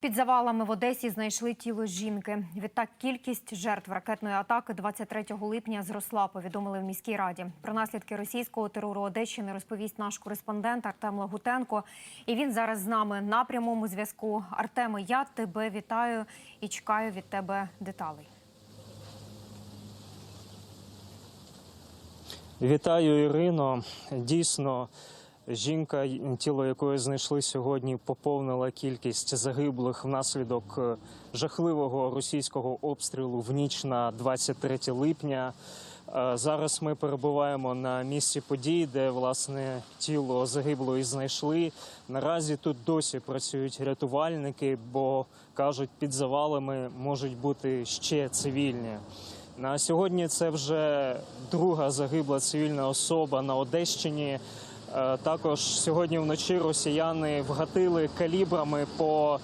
Під завалами в Одесі знайшли тіло жінки. Відтак кількість жертв ракетної атаки 23 липня зросла. Повідомили в міській раді. Про наслідки російського терору Одещини розповість наш кореспондент Артем Лагутенко. І він зараз з нами на прямому зв'язку. Артеме, я тебе вітаю і чекаю від тебе деталей. Вітаю, Ірино. Дійсно, жінка, тіло якої знайшли сьогодні, поповнила кількість загиблих внаслідок е, жахливого російського обстрілу в ніч на 23 липня. Е, Зараз ми перебуваємо на місці подій, де власне тіло загиблої знайшли. Наразі тут досі працюють рятувальники, бо кажуть, під завалами можуть бути ще цивільні. На сьогодні це вже друга загибла цивільна особа на Одещині. Е, Також сьогодні вночі росіяни вгатили калібрами по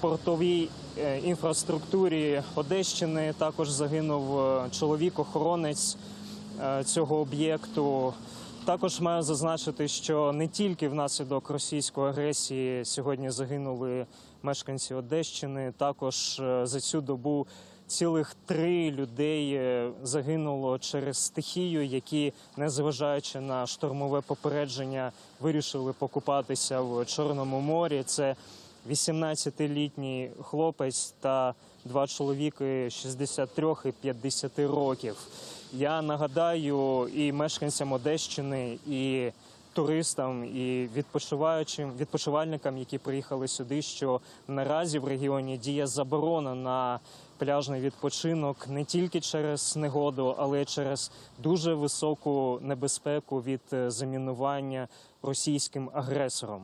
портовій е, інфраструктурі Одещини. Також загинув е, чоловік-охоронець цього об'єкту. Також маю зазначити, що не тільки внаслідок російської агресії сьогодні загинули мешканці Одещини. Також е, за цю добу цілих три людей е, загинуло через стихію, які, незважаючи на штормове попередження, вирішили покупатися в Чорному морі. Це 18-літній хлопець та два чоловіки 63 і 50 років. Я нагадаю і мешканцям Одещини, і туристам, і відпочиваючим відпочивальникам, які приїхали сюди, що наразі в регіоні діє заборона на пляжний відпочинок не тільки через негоду, але й через дуже високу небезпеку від е, замінування російським агресором.